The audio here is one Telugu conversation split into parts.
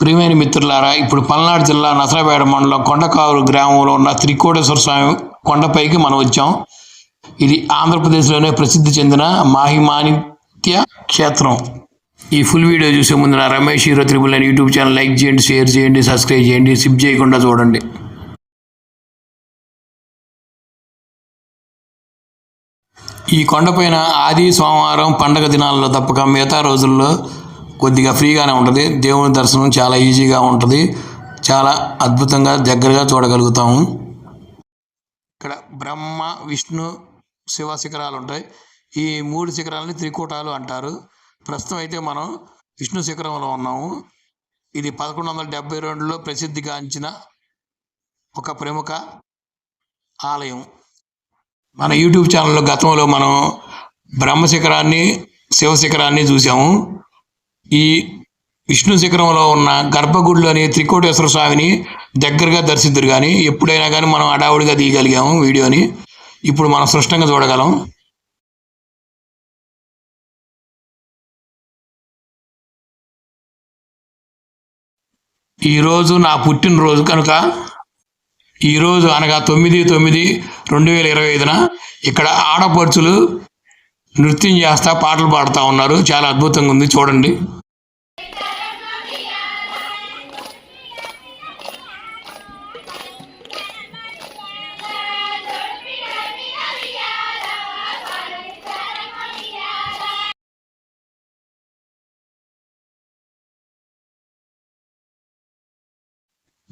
ప్రియమైన మిత్రులారా ఇప్పుడు పల్నాడు జిల్లా నసరాపేట మండలం కొండకావురు గ్రామంలో ఉన్న త్రికోటేశ్వర స్వామి కొండపైకి మనం వచ్చాం. ఇది ఆంధ్రప్రదేశ్లోనే ప్రసిద్ధి చెందిన మాహిమానిత్య క్షేత్రం. ఈ ఫుల్ వీడియో చూసే ముందు నా రమేష్ హీరో త్రిబుల్ అని యూట్యూబ్ ఛానల్ లైక్ చేయండి షేర్ చేయండి సబ్స్క్రైబ్ చేయండి సిప్ చేయకుండా చూడండి. ఈ కొండపైన ఆది సోమవారం పండగ దినాల్లో తప్పక మిగతా రోజుల్లో కొద్దిగా ఫ్రీగానే ఉంటుంది. దేవుని దర్శనం చాలా ఈజీగా ఉంటుంది. చాలా అద్భుతంగా దగ్గరగా చూడగలుగుతాము. ఇక్కడ బ్రహ్మ విష్ణు శివ శిఖరాలు ఉంటాయి. ఈ మూడు శిఖరాలని త్రికూటాలు అంటారు. ప్రస్తుతం అయితే మనం విష్ణు శిఖరంలో ఉన్నాము. ఇది పదకొండు వందల డెబ్బై రెండులో ప్రసిద్ధిగాంచిన ఒక ప్రముఖ ఆలయం. మన యూట్యూబ్ ఛానల్లో గతంలో మనం బ్రహ్మ శిఖరాన్ని శివ శిఖరాన్ని చూసాము ఈ విష్ణు శిఖరంలో ఉన్న గర్భగుడిలోని త్రికోటేశ్వర స్వామిని దగ్గరగా దర్శిద్దురు కానీ ఎప్పుడైనా కానీ మనం అడావుడిగా తీయగలిగాము వీడియోని. ఇప్పుడు మనం స్పష్టంగా చూడగలం. ఈరోజు నా పుట్టినరోజు కనుక ఈరోజు అనగా తొమ్మిది తొమ్మిది రెండు వేల ఇరవై ఐదున ఇక్కడ ఆడపడుచులు నృత్యం చేస్తా పాటలు పాడుతూ ఉన్నారు. చాలా అద్భుతంగా ఉంది. చూడండి.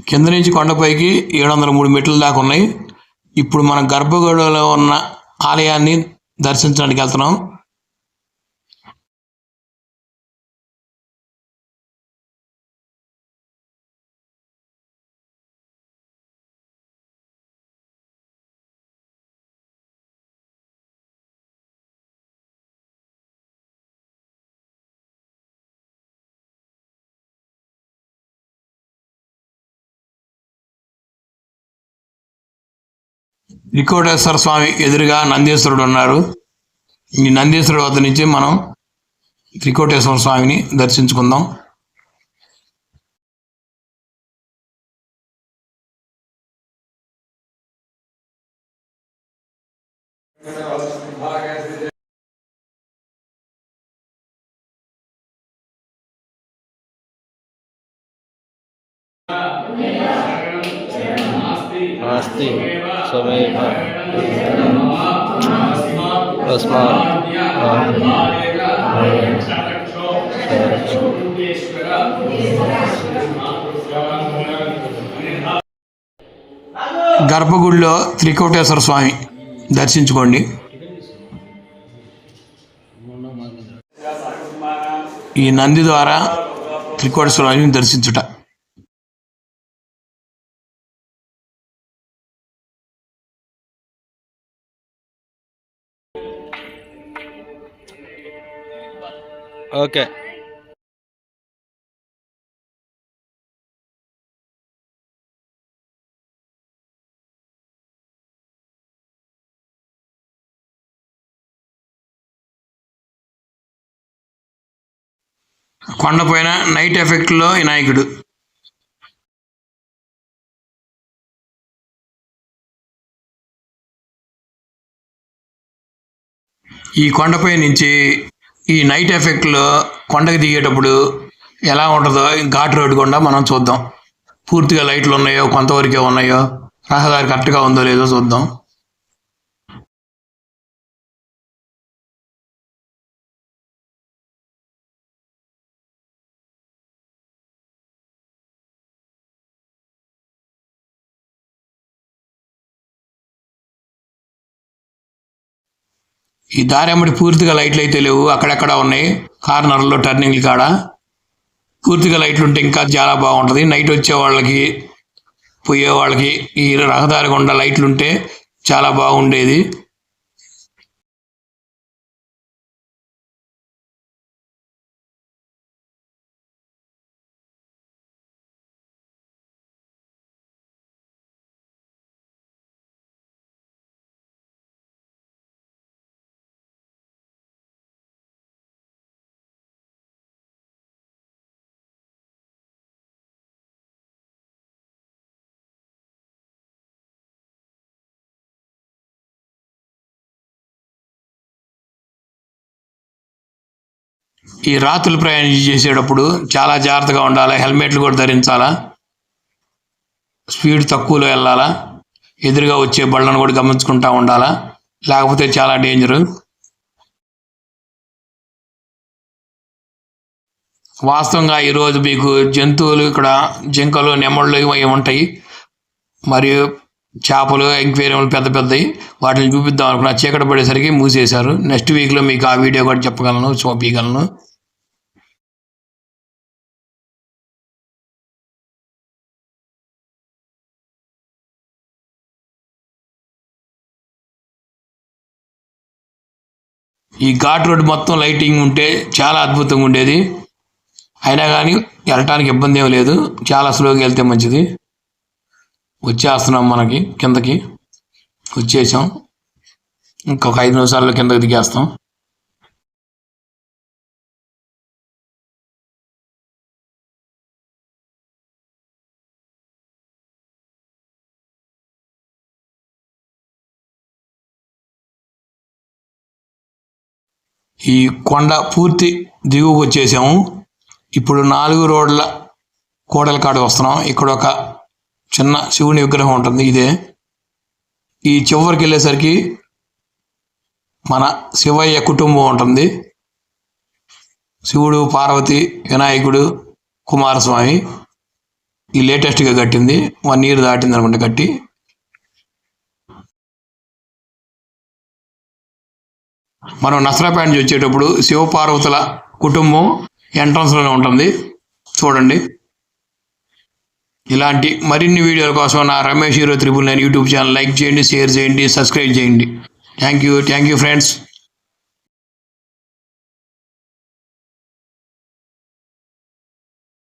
కింద నుంచి కొండపైకి ఏడు వందల మూడు మెట్ల దాకా ఉన్నాయి. ఇప్పుడు మన గర్భగుడిలో ఉన్న ఆలయాన్ని దర్శించడానికి వెళ్తున్నాం. త్రికోటేశ్వర స్వామి ఎదురుగా నందీశ్వరుడు ఉన్నారు. ఈ నందీశ్వరుడు వద్ద నుంచి మనం త్రికోటేశ్వర స్వామిని దర్శించుకుందాం. నాస్తి స్వమేవ. గర్భగుడిలో త్రికోటేశ్వర స్వామి దర్శించుకోండి. ఈ నంది ద్వారా త్రికోటేశ్వర స్వామిని దర్శించుట. ఓకే. కొండపైన నైట్ ఎఫెక్ట్లో వినాయకుడు. ఈ కొండపై నుంచి ఈ నైట్ ఎఫెక్ట్లో కొండకి దిగేటప్పుడు ఎలా ఉంటుందో ఘాట్ రోడ్డు గుండా మనం చూద్దాం. పూర్తిగా లైట్లు ఉన్నాయో కొంతవరకే ఉన్నాయో రహదారి కరెక్ట్గా ఉందో లేదో చూద్దాం. ఈ దారి అమ్మటి పూర్తిగా లైట్లు అయితే లేవు అక్కడక్కడ ఉన్నాయి. కార్నర్లో టర్నింగ్లు కాడ? పూర్తిగా లైట్లు ఉంటే ఇంకా చాలా బాగుంటుంది. నైట్ వచ్చే వాళ్ళకి పోయే వాళ్ళకి ఈ రహదారి గుండా లైట్లు ఉంటే చాలా బాగుండేది. ఈ రాత్రులు ప్రయాణం చేసేటప్పుడు చాలా జాగ్రత్తగా ఉండాలి? హెల్మెట్లు కూడా ధరించాలా? స్పీడ్ తక్కువలో వెళ్ళాలా? ఎదురుగా వచ్చే బళ్ళను కూడా గమనించుకుంటా ఉండాలా? లేకపోతే చాలా డేంజరు. వాస్తవంగా ఈరోజు మీకు జంతువులు ఇక్కడ జింకలు నెమళ్ళు ఇవి ఉంటాయి. మరియు చేపలు ఎంక్వేరియంలు పెద్ద పెద్దవి వాటిని చూపిద్దాం అనుకున్నా. చీకటి పడేసరికి మూసేశారు. నెక్స్ట్ వీక్లో మీకు ఆ వీడియో కూడా చెప్పగలను చూపించగలను. ఈ ఘాట్ రోడ్ మొత్తం లైటింగ్ ఉంటే చాలా అద్భుతంగా ఉండేది. అయినా కానీ వెళ్ళటానికి ఇబ్బంది ఏం లేదు. చాలా స్లోగా వెళ్తే మంచిది. వచ్చేస్తున్నాం మనకి కిందకి వచ్చేసాం. ఇంకొక ఐదు నిమిషాల్లో కిందకి దిగేస్తాం. ఈ కొండ పూర్తి దిగువకు వచ్చేసాము. ఇప్పుడు నాలుగు రోడ్ల కోడల కాడ వస్తున్నాం. ఇక్కడ ఒక చిన్న శివుని విగ్రహం ఉంటుంది ఇదే. ఈ చివరికి వెళ్ళేసరికి మన శివయ్య కుటుంబం ఉంటుంది. శివుడు పార్వతి వినాయకుడు కుమారస్వామి ఈ లేటెస్ట్గా కట్టింది. వన్ ఇయర్ దాటింది అనమాట కట్టి. మనం నసరాపేట నుంచి వచ్చేటప్పుడు శివపార్వతుల కుటుంబం ఎంట్రన్స్లోనే ఉంటుంది. చూడండి. ఇలాంటి మరిన్ని వీడియోల కోసం నా Ramesh hero triple nine YouTube channel like చేయండి షేర్ చేయండి సబ్స్క్రైబ్ చేయండి. Thank you thank you friends